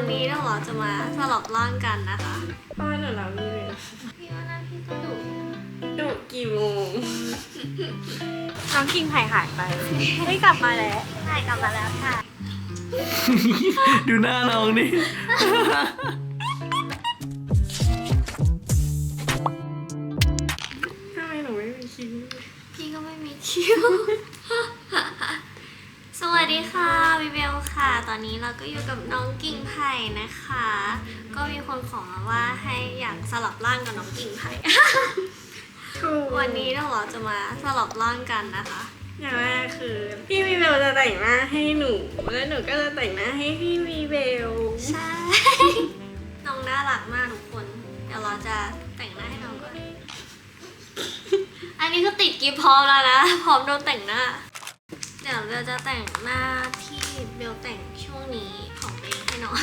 วันนี้เราจะมาสลับร่างกันนะคะพ่อหนูรักพี่เลยพี่ว่าหน้าพี่ก็ดุดุกี่โมงน้องคิงหายหายไปไม่กลับมาแล้วใช่กลับมาแล้วค่ะ ดูหน้าน้องนี่ทำไมหนูไม่มีคิ้วพี่ก็ไม่มีคิ้ว สวัสดีค่ะวิเบลค่ะ ตอนนี้เราก็อยู่กับน้องกิ่งไผ่นะคะ ก็มีคนขอมาว่าให้อยากสลับร่างกับน้องกิ่งไผ่ ถูกวันนี้เราจะมาสลับร่างกันนะคะ อย่างแรกคือ พี่วีเบลจะแต่งหน้าให้หนู แล้วหนูก็จะแต่งหน้าให้พี่วีเบลใช่ น้องน่ารักมากทุกคน เดี๋ยวเราจะแต่งหน้าให้น้องก่อน อันนี้ก็ติดกิฟต์พร้อมแล้วนะ พร้อมโดนแต่งหน้าเดี๋ยวเราจะแต่งหน้าที่เบลแต่งช่วงนี้ของตัวเองให้น้อง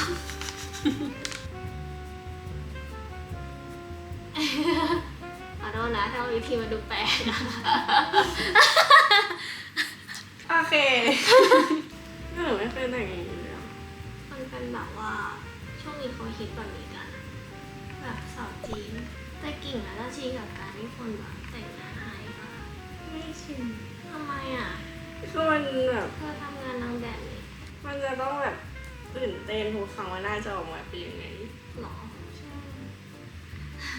ขอโทษนะถ้าวิธีมันดูแปลกนะโอเคหนูไม่เคยแต่งอย่างนี้เลยอะมันเป็นแบบว่าช่วงนี้เขาฮิตแบบนี้กัน แบบสาวจีน แต่กิ่งอะจะชินกับการที่คนแบบแต่งหน้าให้ปะไม่ชินทำไมอะ คือมันแบบเธอทำงานนางแบบนี่มันจะต้องแบบตื่นเต้นทุกครั้งว่าน่าจะออกมาเป็นยังไงหรอ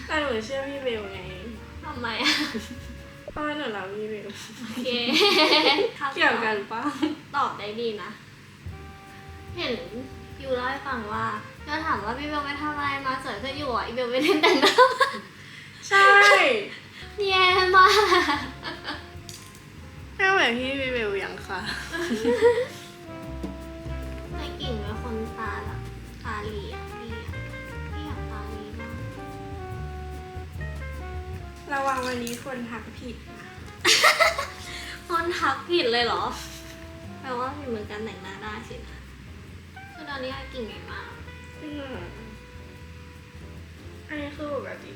แต่หนูเชื่อพี่เบลไงทำไมอะเพราะว่าหนูรักพี่เบลโอเคเกี่ยวกันปะตอบได้ดีนะ เห็นยูเล่าให้ฟังว่าเราถามว่าพี่เบลไปทำอะไรมาสวยขึ้นอยู่อะอีเบลไม่ได้แต่งหน้าใช่แย่มาก แค่แบบพี่วีเบลยังค่ะแต่กิ่งเป็นคนตาแบบตาเหลีอะพี่อะพี่อยากตาเหลีมากระวังวันนี้คนทักผิดนะคนทักผิดเลยเหรอ แปลว่ามีมือการแต่งหน้าได้สินะ คือตอนนี้กิ่งใหญ่มากอืมอันนี้คือปกติ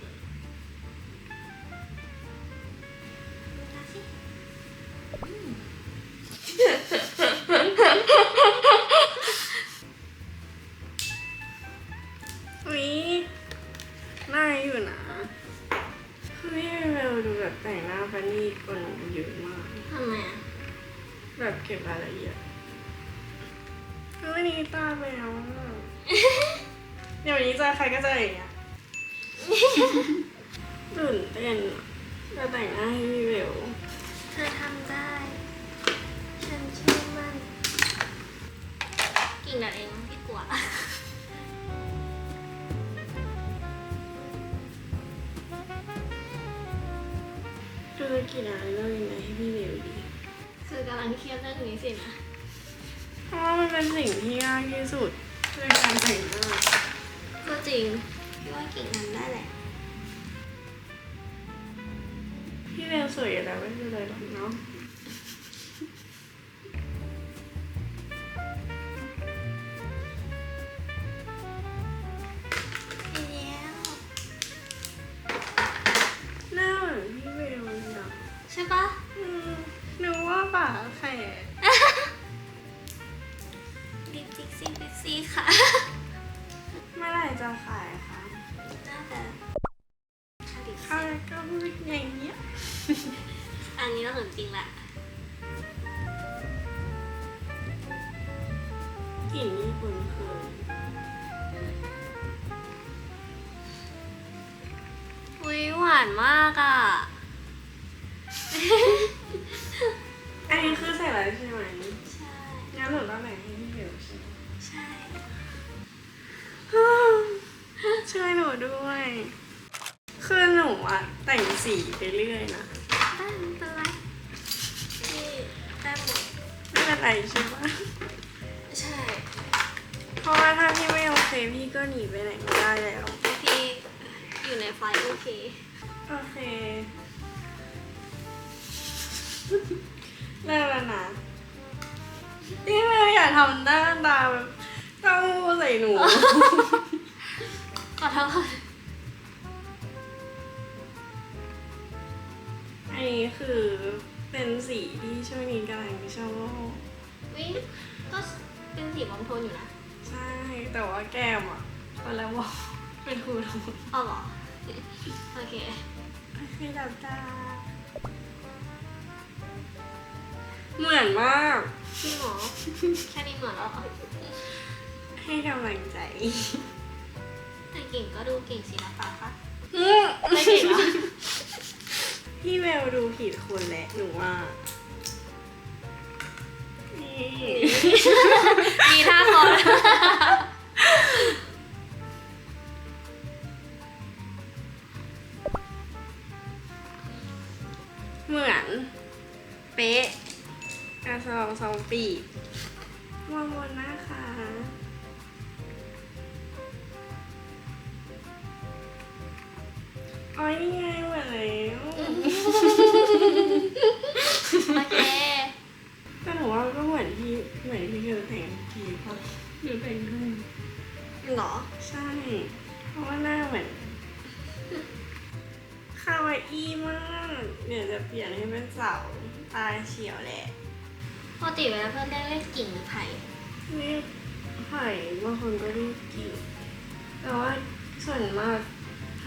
อุ้ยน่าอยู่นะคือพี่วีเบลดูแบบแต่งหน้าปานี่กว่าหนูเยอะมาก ทำไมอะแบบเก็บรายละเอียดคือวันนี้ตาแมวอะเดี๋ยววันนี้เจอใครก็เจออย่างเงี้ยตื่นเต้นอะจะแต่งหน้าให้พี่เบล กิ่งดัดเองพี่กลัวดูจะกี่นานเรื่องยังไงให้พี่เบลดีคือกำลังเครียดเรื่องนี้สินะเพราะว่ามันเป็นสิ่งที่ยากที่สุดในการแต่งหน้าก็จริงพี่ว่ากิ่งทำได้แหละพี่เบลสวยอยู่แล้วไม่เป็นไรหรอกเนาะ ใช่ปะอืมหนูว่าป่าแฝดลิปซิกซี่ลิปซี่ค่ะ เมื่อไหร่จะขายคะน่าจะลิปข้าซี่วก็พูดอย่างเงี้ย อันนี้เราถึงจริงแหละกลิ่นนี่คุ้นเคยอุ้ยหวานมากอะ สีไปเรื่อยนะได้ไม่เป็นไรพี่ได้หมดไม่เป็นไรใช่ปะใช่เพราะว่าถ้าพี่ไม่โอเคพี่ก็หนีไปไหนไม่ได้แล้ว พี่อยู่ในไฟล์โอเค โอเคเริ่มแล้วนะพี่เมย์อย่าทำหน้าตาแบบเต้าหู้ใส่หนู ขอโทษ อันนี้คือเป็นสีที่ช่วงนี้กำลังชอบวิก็เป็นสีบอมโทนอยู่นะใใช่ แต่ว่าแก้มอะตอนแรกว่าเป็นครูทั้งหมดเอาเหรอ โอเคคือดับตาเหมือนมากจริงเหรอแค่นี้เหมือนแล้วเหรอให้กำลังใจแต่เก่งก็ดูเก่งศิลปะปะอืมไม่เก่งเหรอ พี่เวลดูผิดคนแหละหนูว่านี่มีท่าคอเหมือน เป๊ะกระซองสองปีก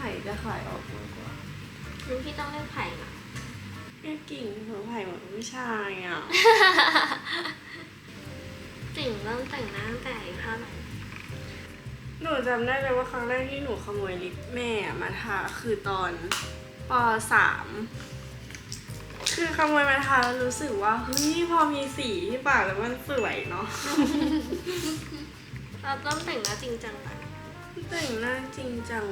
ผ่จะขายออกมากกว่ารุ่นพี่ต้องเรียกไผ่นะเรียกกิ่งของไผ่เหมือนผู้ชายอะกิ่งเริ่มแต่งหน้าตั้งแต่อายุเท่าไหร่หนูจำได้เลยว่าครั้งแรกที่หนูขโมยลิปแม่มาทาคือตอนปสามคือขโมยมาทาแล้วรู้สึกว่าเฮ้ยพอมีสีที่ปากแล้วมันสวยเนาะ เราต้องแต่งหน้าจริงจังปะแต่งหน้าจริงจัง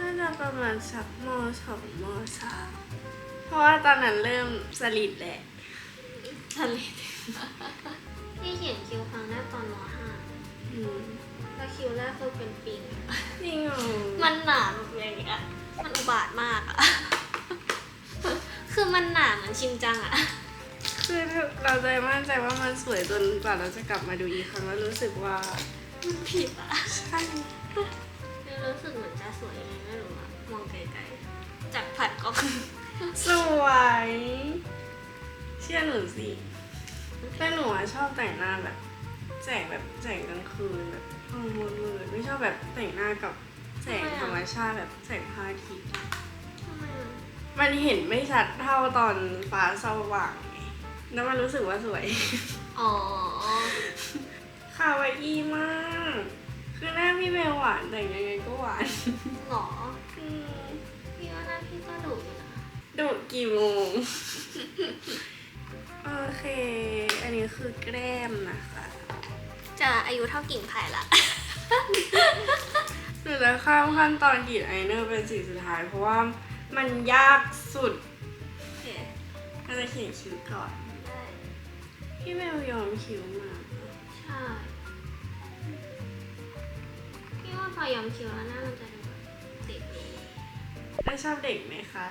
น่าจะประมาณสักมสองมสามเพราะว่าตอนนั้นเริ่มสลิดแหละทะเลพี่เขียนคิวครั้งแรกตอนมห้าอืมแล้วคิวแรกคือเป็นปิงจริงเหรอมันหนาแบบอย่างเงี้ยมันอุบาทมากอะคือมันหนาเหมือนชินจังอะคือเราใจมั่นใจว่ามันสวยจนกว่าเราจะกลับมาดูอีกครั้งแล้วรู้สึกว่ามันผิดอะใช่ คือรู้สึกเหมือนจะสวยยังไงไม่รู้อะมองไกลๆจากผัดก็สวย เชื่อหนูสิแต่หนูอะชอบแต่งหน้าแบบ แสงแบบแสงกลางคืนแบบห้องมืดๆไม่ชอบแบบแต่งหน้ากับแสงธรรมชาติแบบแสงพระอาทิตย์ทำไมอะมันเห็นไม่ชัดเท่าตอนฟ้าสว่างไงแล้วมันรู้สึกว่าสวย อ๋อ คาวาอี้มาก คือหน้าพี่เบลหวานแต่งยังไงก็หวานหรออืมพี่ว่าหน้าพี่ก็ดุอยู่นะดูดกี่โมง โอเค อันนี้คือแกล้มนะคะ จะอายุเท่ากิ่งไผ่ละ หนูจะข้ามขั้นตอนกรีดไอเนอร์เป็นสีสุดท้าย เพราะว่ามันยากสุดโอเคเราจะเขียนคิ้วก่อนได้พี่เบลยอมคิ้วมา ใช่พี่ ว่าพอย้อมคิ้วแล้วหน้ามันจะดูแบบเด็กดีแล้วชอบเด็กไหมคะ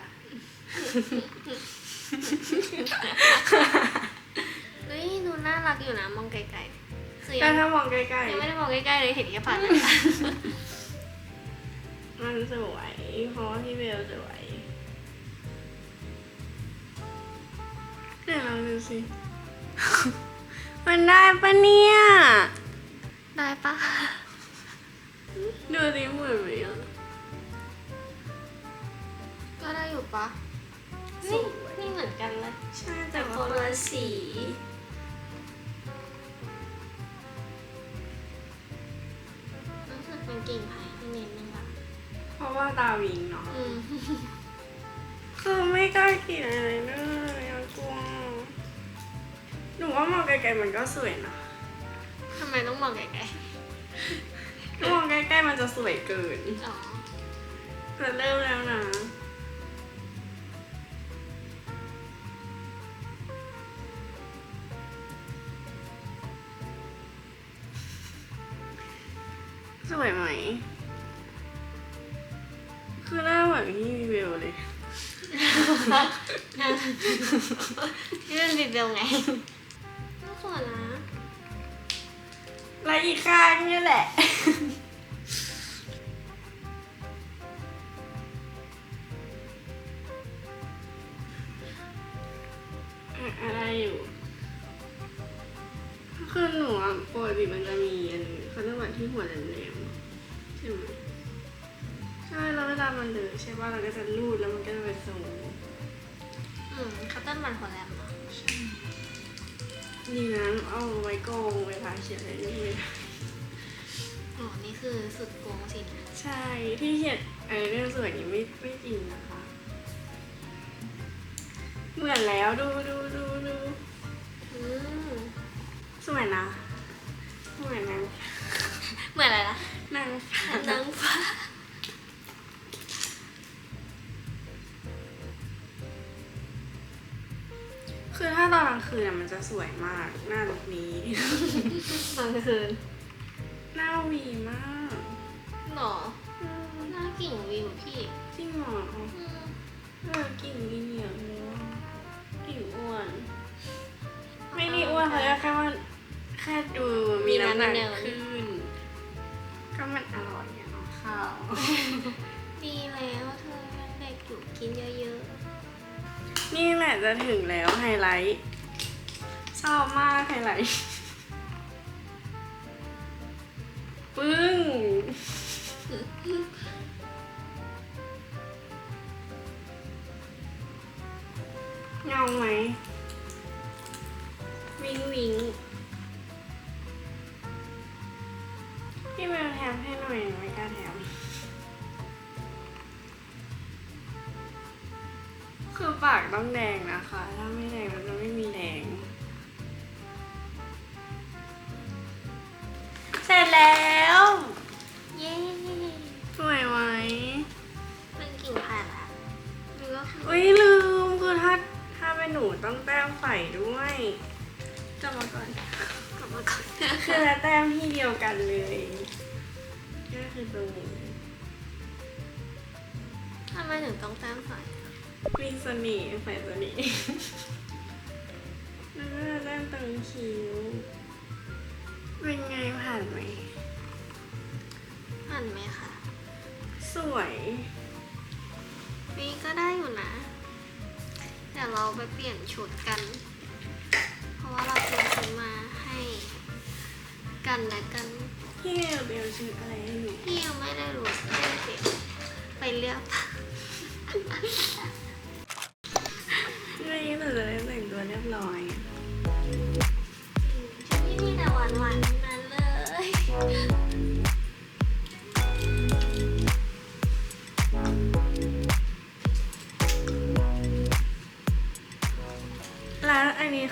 เฮ้ยดูน่ารักอยู่นะมองไกลๆคือแต่ยังถ้ามองใกล้ยังไม่ได้มองใกล้ๆเลยเห็นแค่ผ่านนั้นๆมันสวยเพราะว่าพี่เบลสวยเดี๋ยวเราดูสิ มันได้ปะเนี่ย ได้ปะ ดูสิเหมือนไหมอะก็ได้อยู่ปะสนี่วยนี่เหมือนกันเลยใช่แต่แต่ว่าคนคนละละสีรู้สึกเป็นกิ่งไผ่ที่นิดนึงอะเพราะว่าตาวิงเนาะอืมคือไม่กล้ากรีดอะไรเลยอะกลัวหนูว่ามองไกลๆมันก็สวยนะทำไมต้องมองไกล มองใกล้ๆมันจะสวยเกินๆอ๋อจะเริ่มแล้วนะ สวยไหม คือหน้าเหมือนพี่วีเวลเลย นี่เป็นบิบเบลไงน่าสวยนะ และอีกข้างนี่แหละ อะอะไรอยู่คือหนูอะปกติมันจะมีอันนี้เขาเรียกว่าที่ใช่ไหมใช่แล้วเวลามันเหลือใช่ป่ะเราก็จะรูดแล้วมันก็จะเป็นทรงอืมเขาต้นมันหัวแหลมเนาะดีนะเอาไว้โกงเวลาเขียนอะไรนี่เลยอ๋อ นี่คือสุดโกงสินะใช่ที่เขียนไอ้เรื่องสวยนี้ไม่ไม่จริงนะคะ เหมือนแล้วดูดูดูดูอืมสวยนะสวยนางเหมือนอะไรนะนางฟ้านางฟ้าคือถ้าตอนกลางคืนอะมันจะสวยมากหน้าลุคนี้ ตอนกลางคืน หน้าหวีมากหรอหน้ากิ่งวิวพี่จริงเหรออืมเออกิ่งมีเหนียวเนื้อกิ่งอ้วน ไม่ได้อ้วนเขาแค่ว่าแค่ดูมีน้ำหนักขึ้น ก็มันอร่อยอะเนาะข้าวดีแล้วเธอยังเด็กอยู่กินเยอะนี่แหละจะถึงแล้วไฮไลท์ชอบมากไฮไลท์ ใส่ด้วยจำมาก่อนกลับมาก่อนคือแล้วแต้มที่เดียวกันเลยก็คือตรงนี้ทำไมถึงต้องแต้มใส่มีเสน่ห์ใส่ตัวนี้แล้วก็แต้มตรงคิ้วเป็นไงผ่านไหมผ่านไหมคะสวย ยวเราไปเปลี่ยนชุดกัน เพราะว่าเราเตรียมชุดมาให้กันและกันพี่เอลเบลชื่ออะไรให้หนูพี่ยังไม่ได้รู้ไม่ได้เปลี่ยนไปเลือกไม่งั้นหนูจะได้แต่งตัวเรียบร้อยชุดนี้มีแต่หวานหวานๆทั้งนั้นเลย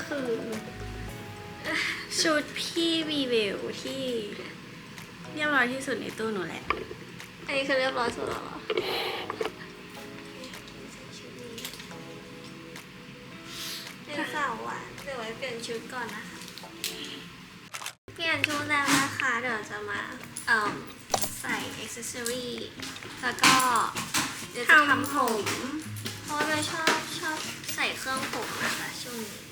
คือ ชุดพี่วีเวลที่เรียบร้อยที่สุดในตู้หนูแหละ อันนี้คือเรียบร้อยสุดแล้วเหรอเป็นสาวหวานเดี๋ยวไว้เปลี่ยนชุดก่อนนะคะ เปลี่ยนชุดแล้วนะคะ เดี๋ยวจะมาเอ่อใส่อ็อกเซอรี่แล้วก็เดี๋ยวจะทำผม เพราะว่าเราชอบชอบใส่เครื่องผมนะคะช่วงนี้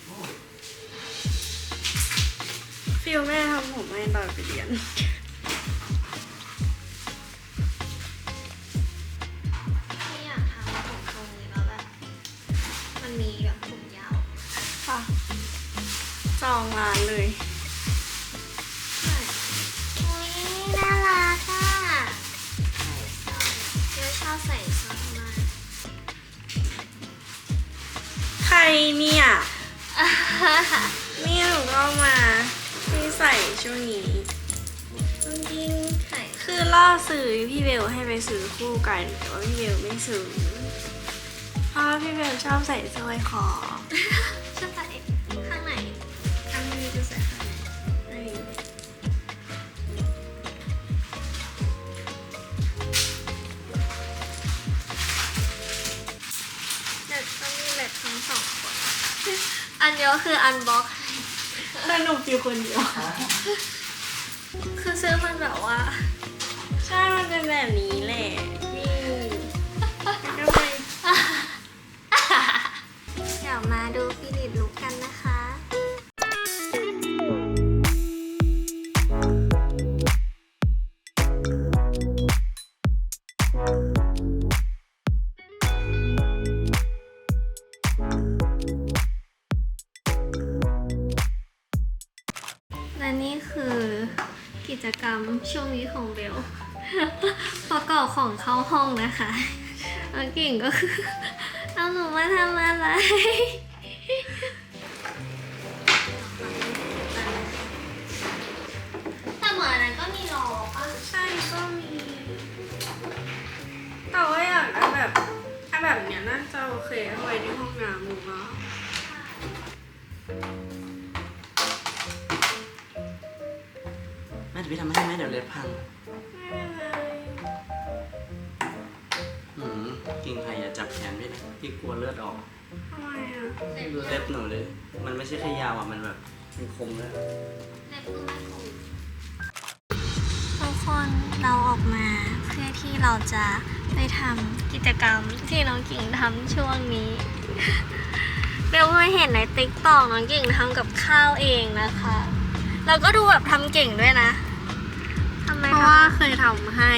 ฟิลแม่ทำผมให้ตอนไปเรียนไม่อยากทำผมตรงนี้แล้วแบบมันมีแบบผมยาวค่ะจองร้านเลยอุ้ยน่ารักอะใส่สร้อยเดี๋ยวชอบใส่สร้อยมากใครเนี่ยเนี่ยหนูก็เอามาที่ ใส่ช่วงนี้ จริงใส่ๆคือล่อซื้อพี่เบลให้ไปซื้อคู่กัน แต่ว่าพี่เบลไม่ซื้อเพราะว่าพี่เบลชอบใส่สร้อยคอชอบใส่ข้างไหนข้างนี้จะใส่ข้างไหนอันนี้เดี๋ยวต้องมีแบบทั้งสองคน อันเดียวคืออันบ็อก แต่หนูฟิวคนเดียว คือเสื้อมันแบบว่า ใช่ มันเป็นแบบนี้แหละนี่แล้วก็ไป เดี๋ยวมาดูฟิลิปลุกกันนะคะ ห้องนะคะน้องกิ่งก็คือเอาหนูมาทำอะไรแต่เหมือนนั้นก็มีล้อป่ะใช่ก็มีแต่ว่าอยากได้แบบถ้าแบบเนี้ยน่าจะโอเคเอาไว้ในห้องน้ำหรือเปล่าแม่เดี๋ยวพี่ทำให้แม่เดี๋ยวเล็บพัง พี่นะพี่กลัวเลือดออกทำไมอะดูเล็บหนูเลย มันไม่ใช่แค่ยาวอะ มันแบบเป็นคมเลยเล็บมือไม่คมทุกคนเราออกมาเพื่อที่เราจะไปทำกิจกรรมที่น้องกิ่งทำช่วงนี้ เบลเคยเห็นในติ๊กต็อกน้องกิ่งทำกับข้าวเองนะคะแล้วก็ดูแบบทำเก่งด้วยนะทำไมเพราะคะว่าเคยทำให้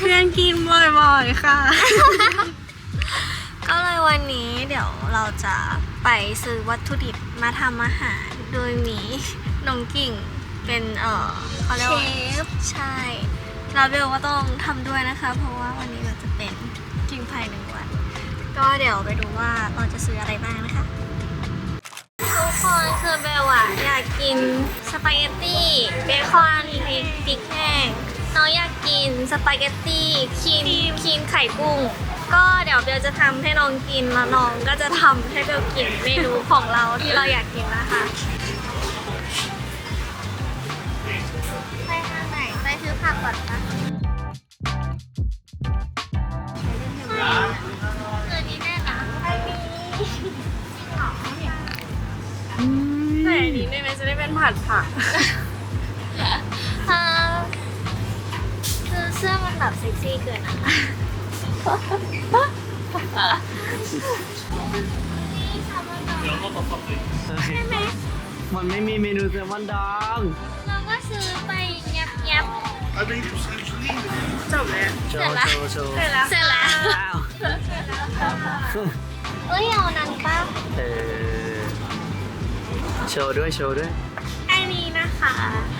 เพื่อนกินบ่อยๆค่ะก็เลย วันนี้เดี๋ยวเราจะไปซื้อวัตถุดิบมาทำอาหาร โดยมีน้องกิ่งเป็นเออเขาเรียกว่าใช่แล้วเบลก็ต้องทำด้วยนะคะ เพราะว่าวันนี้เราจะเป็นกิ่งภายหนึ่งวัน ก็เดี๋ยวไปดูว่าเราจะซื้ออะไรบ้างนะคะทุกคนคือเบลอะอยากกินสปาเกตตี้เบคอนพริกพริกแห้งน้องอยากกินสปาเกตตี้ครีมครีมไข่กุ้ง ก็เดี๋ยวเบลจะทำให้น้องกินแล้วน้องก็จะทำให้เบลกินเมนูของเราที่เราอยากกินนะคะ ไปทางไหน ไปซื้อผักก่อนปะเออนี่แน่นะไปมีใส่อันนี้ได้ไหมจะได้เป็นผัดผักอ่าคือเสื้อมันแบบเซ็กซี่เกินอะ มันไม่มีเมนูแซลมอนดองเราก็ซื้อไปยับยับจบแล้ว โชเสร็จว์ละโชว์โชว์เสร็จแล้วเสร็จแล้วอ้าวเอ้ยเอานั้นป้าเออโชว์ด้วยโชว์ด้วยอันนี้นะคะ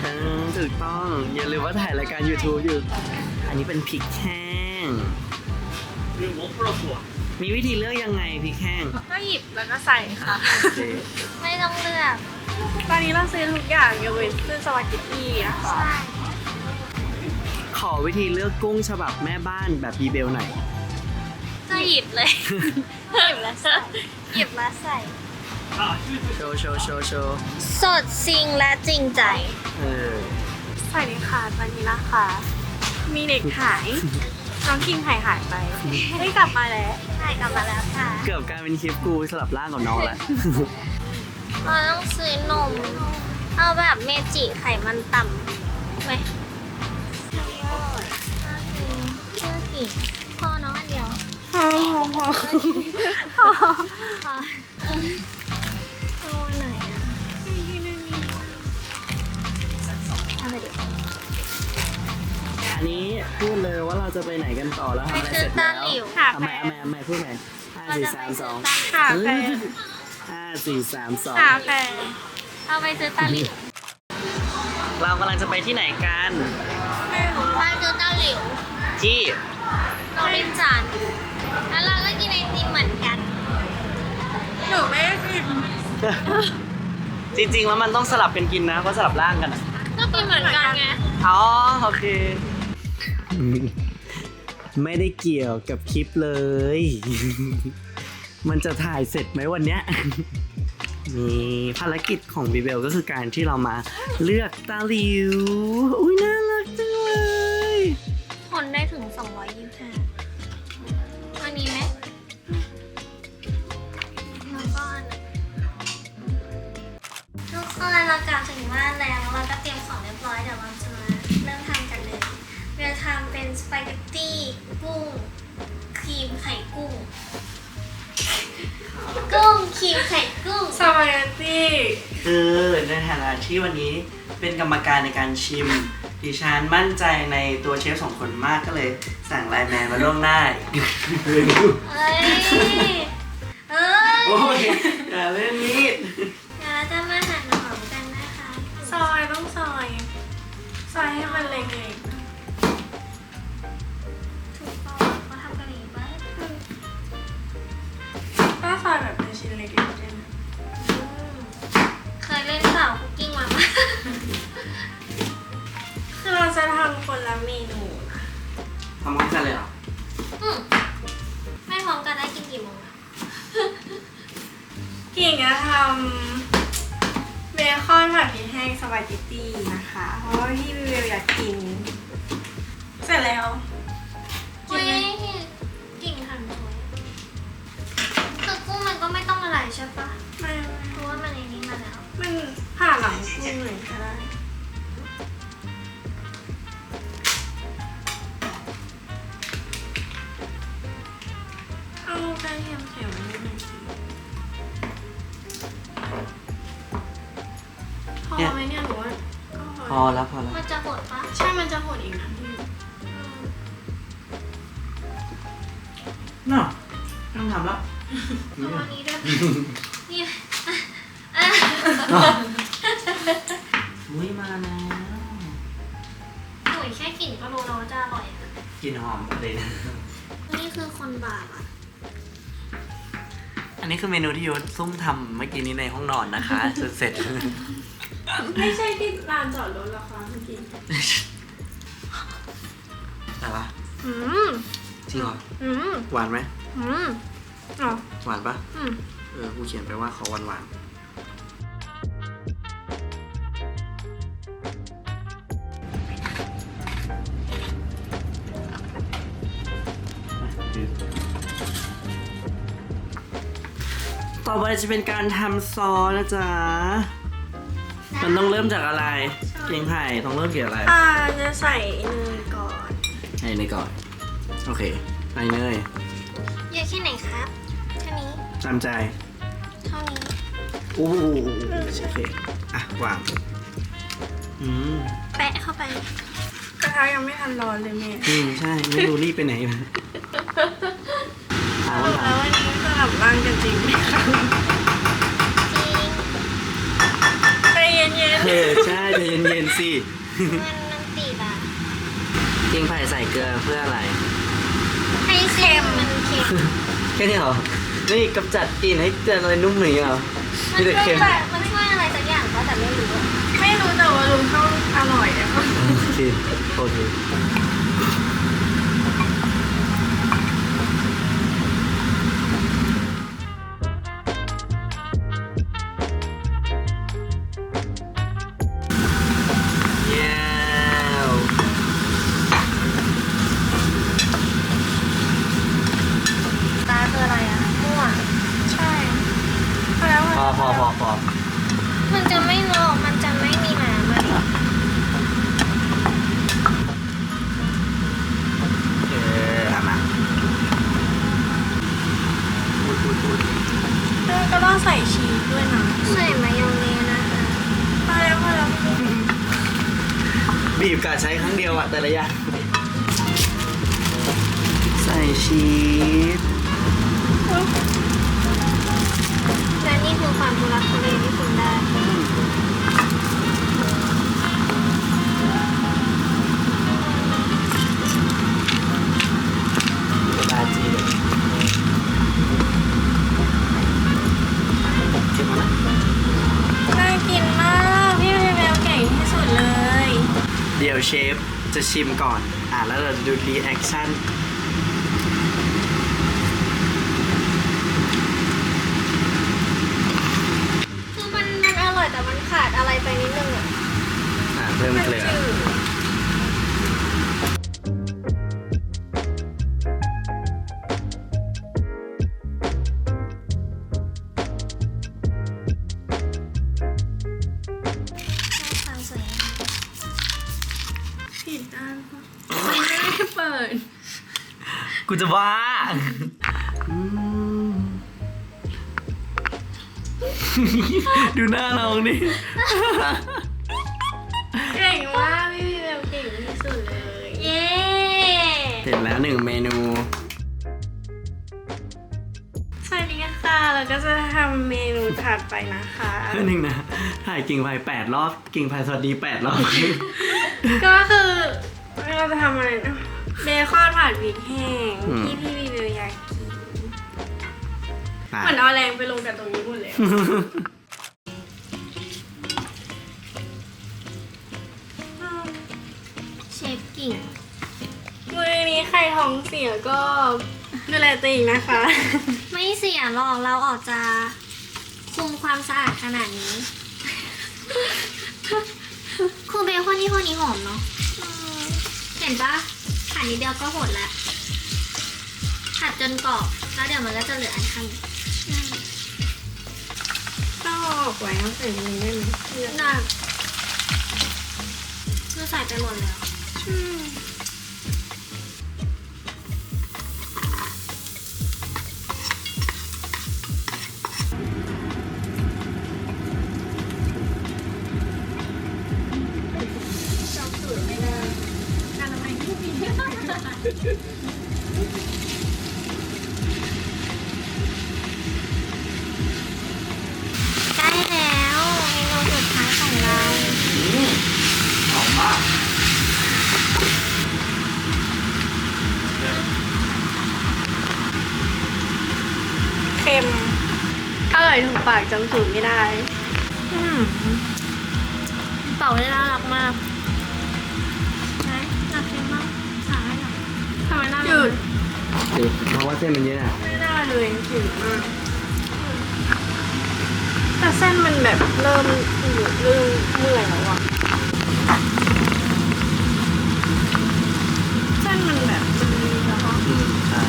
อืมถูกต้อง อย่าลืมว่าถ่ายรายการ YouTube อยู่ อันนี้เป็นพริกแห้ง มีวิธีเลือกยังไงพริกแห้งก็หยิบแล้วก็ใส่ค่ะโอเคไม่ต้องเลือก ตอนนี้เราซื้อทุกอย่างยกเว้นซื้อสปาเกตตี้นะคะใช่ขอวิธีเลือกกุ้งฉบับแม่บ้านแบบบีเบลหน่อยก็หยิบเลย หยิบแล้วใส่หยิบแล้วใส่ โชว์โชว์โชว์โชว์สดจริงและจริงใจ เออ ใส่เลยค่ะตอนนี้นะคะ มีเด็กหาย น้องกิงหายหายไปเฮ้ยกลับมาแล้วใช่กลับมาแล้วค่ะ เกือบกลายเป็นคลิปกูสลับร่างกับน้องแล้ว เราต้องซื้อนม เอาแบบเมจิไขมันต่ำไหมเชื่อกี่พอเน้องอันเดียวพอพอพอ อันนี้พูดเลยว่าเราจะไปไหนกันต่อแล้วทำอะไรเสร็จไปซื้อแล้ตาวหลิวค่ะเอาใหม่เอาใหม่เอาใหม่พูดใหม่ห้าเราสี่จะไปสามสซื้อองตาหลิวค่ะเฮ้แฟยนห้าสี่สามสองค่ะแฟนเอาไปซื้อตาหลิวเรากำลังจะไปที่ไหนกันไปซื้อตาหลิวที่โรงเรียนจันทร์แล้วเราก็กินไอติมเหมือนกันหนูไม่ได้กินจริงๆแล้วมันต้องสลับกันกินนะเพราะสลับร่างกันอะก็กินเหมือนกันไงอ๋อโอเค ไม่ได้เกี่ยวกับคลิปเลย มันจะถ่ายเสร็จไหมวันเนี้ยนี่ภารกิจของบีเบลก็คือการที่เรามาเลือกตาหลิว อุ้ยนั่ง กุ้ง ครีมไข่กุ้ง กุ้งครีมไข่กุ้ง สปาเกตตี้คือในฐานะที่วันนี้เป็นกรรมการในการชิม ดิฉันมั่นใจในตัวเชฟสองคนมากก็เลย สั่งไลน์แมนมาล่วงหน้าเอ้ย เอ้ยโอ้ยอย่าเล่นนิดเดี๋ยวเราจะมาหั่นหอมกันนะคะ ซอยต้องซอย ซอยให้มันเล็ก เล็กๆเล่นเคยเล่นสาวคุกกิ้งมาไคือเราจะทำคนละเมนูทำพร้อมกันเลยเหรออืมไม่พร้อมกันได้กินกี่โมงกิ่งจะทำเบคอนผัดพริกแห้งสปาเกตตี้นะคะ เพราะว่าพี่วิวอยากกิน เสร็จแล้ว ใช่ปะไม่เพราะว่ามันในนี้มาแล้ว มันผ่าหลังกุ้งหน่อยก็ได้เอากระเทียมเขียวนิดหน่อยสิพอไหมเนี่ยหนูว่าก็พพออแล้วพอแล้วมันจะหดปะใช่มันจะหดอีกนะพี่อืมน่ะไม่ต้องทำแล้ว เอาอันนี้ด้วย นี่อะอุ้ยมาแล้วหนุ่ยแค่กลิ่นก็รู้แล้วว่าจะอร่อยอะกลินหอมเลยนะนี่คือคนบาปอะอันนี้คือเมนูที่โยนซุ่มทำเมื่อกี้นี้ในห้องนอนนะคะจนเสร็จ ไม่ใช่ที่ลานจอดรถหรอคะเมื่อกี้อะไรวะอืมจริงเหรออืมหวานไหมอืม อ๋อหวานปะอืมเออกูเขียนไปว่าขอหวานหวานต่อไปจะเป็นการทำซอสนะจ๊ะ มันต้องเริ่มจากอะไรเกียงไผ่ต้องเริ่มเกี่ยวอะไรอ่าจะใส่เนยก่อน ให้เนยก่อน โอเคใส่เนยเยามใจเท่านี้อู้โอเคอะวางอืมแปะเข้าไปกระทะยังไม่ทันร้อนเลยแม่อืมใช่ไม่รู้รีบไปไหนมาถามว่าแล้ววันนี้สลับร่างกันจริงไหมคะจริงใจเย็นเออใช่ใจเย็นๆสิมันมันติดอะเกียงไผ่ใส่เกลือเพื่ออะไร ให้เค็มมันเค็มแค่นี้เหรอ นี่กำจัดกลิ่นให้เจออะไรนุ่มหนึ่งเหรอมัมีนแต่ช่วยเค็มแบบมันช่วยอะไรสักอย่างก็แต่ไม่รู้อะๆไม่รู้แต่ว่าลุงเขาอร่อยอะค่ะโอเคโอเค บีบกะใช้ครั้งเดียวอะแต่ละอย่างใส่ชีส ดี๋ยวเชฟจะชิมก่อน อะ แล้วเราจะดูรีแอคชั่น คือมันมันอร่อยแต่มันขาดอะไรไปนิดนึงอะอะเพิ่มเกลือจืด กูจะว่าอืมดูหน้าน้องนี่เก่งมากพี่เบลเก่งที่สุดเลย เย้เสร็จแล้วหนึ่งเมนูสวัสดีค่ะเราก็จะทำเมนูถัดไปนะคะเพื่อนหนึ่งนะถ่ายกิ่งไผ่แปดรอบกิ่งไผ่สวัสดีแปดรอบก็คือเราจะทำอะไรนะเบ คอนผัดพริกแห้งอืม ที่พี่วีวิวอยากกินอะเหมือนเอาแรงไปลงกับตรงนี้หมดเลยเชฟกิ่ง มือนี้ใครท้องเสียก็ดูแลตัวเองนะคะ ไม่เสียหรอกเราออกจะคุมความสะอาดขนาดนี้คือเบคอนนี่คนนี้หอมเนาะอืมเห็นปะ ผัดนิดเดียวก็หดแล้วผัดจนกรอบแล้วเดี๋ยวมันก็จะเหลืออันข้างในต้องเอาออกไว้เอาใส่มือได้ไหมน่าคือใส่ไปหมดแล้วใก เค็มอร่อยถูกปากจำสูตรไม่ได้เป่าได้น่ารักมากไหนอยากกินมากสายหรอทำไมน่ารักหยุดเพราะว่าเส้นมันเยอะอะไม่ได้เลยถึงมากแต่เส้นมันแบบเริ่มอืดเริ่มเมื่อยแล้วอะเส้ นมันแบบมันมีแล้วก็อืมใช่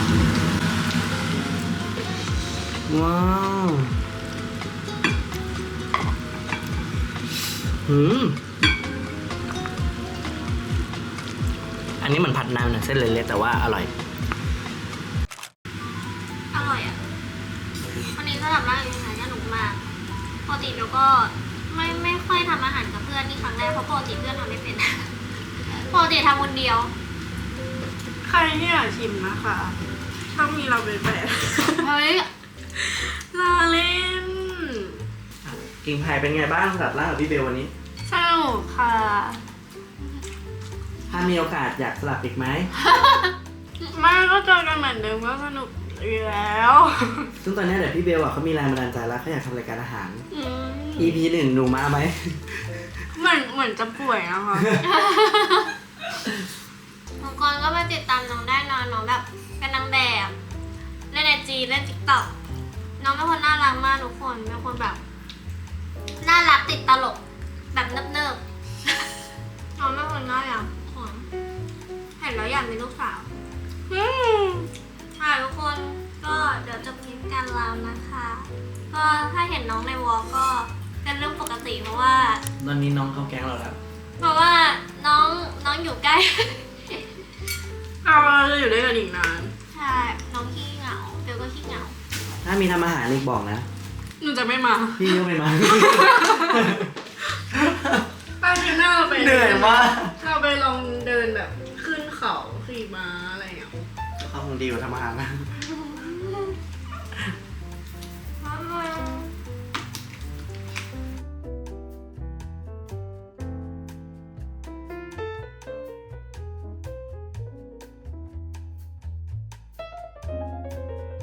ว้าวหืมอันนี้เหมือนผัดน้ำนะเส้นเล็กๆแต่ว่าอร่อย อร่อยอะวันนี้สำหรับร้านอยู่ที่ไหนสนุกมากปกติเราก็ไม่ไม่ค่อยทำอาหารกับเพื่อนนี่ครั้งแรกเพราะปกติเพื่อนทำไม่เป็นปกติทำคนเดียว ใครที่อยากชิมนะคะ ต้องมีเราเป็นแบบเฮ้ยรอเล่นกิ่งไผ่เป็นไงบ้างสำหรับร้านของพี่เบลวันนี้ เศร้าค่ะ ถ้ามีโอกาสอยากสลับอีกไหม ไมาก็เจอกันเหมือนเดิมก็สนุกอยู่แล้ว ซึ่งตอนนี้เดี๋ยวพี่เบลอะเขามีแรงบันดาลใจแล้วเขาอยากทำรายการอาหาร อืม EP หนึ่งหนูมาไหม เหมือนเหมือนจะป่วยนะคะบาง คนก็ไปติดตามน้องได้นะน้องแบบเป็นนางแบบเล่นไอจีเล่นติ๊กต็อกน้องเป็นคนน่ารักมากทุกคนเป็นคนแบบน่ารักติดตลกแบบเนิบๆน้องเป็นคนน่ารักทุกคนเห็นแล้วอยากมีลูกสาวอืมค่ะทุกคนก็เดี๋ยวจะพิมพ์กันแล้วนะคะ ก็ถ้าเห็นน้องในวอลก็เป็นเรื่องปกติเพราะว่า ตอนนี้น้องเขาแก๊งเราแล้ว เพราะว่าน้องน้องอยู่ใกล้ เอาเราจะอยู่ด้วยกันอีกนาน ใช่น้องขี้เหงาเดี๋ยวก็ขี้เหงาถ้ามีทำอาหารอีกบอกนะ หนูจะไม่มาพี่ยกไปมา ไปที่หน้าเราไปเหนื่อยมาก เราไปลองเดินแบบขึ้นเขาขี่ม้าอะไรอย่างเงี้ย เขาคงดีกว่าทำอาหารนะใ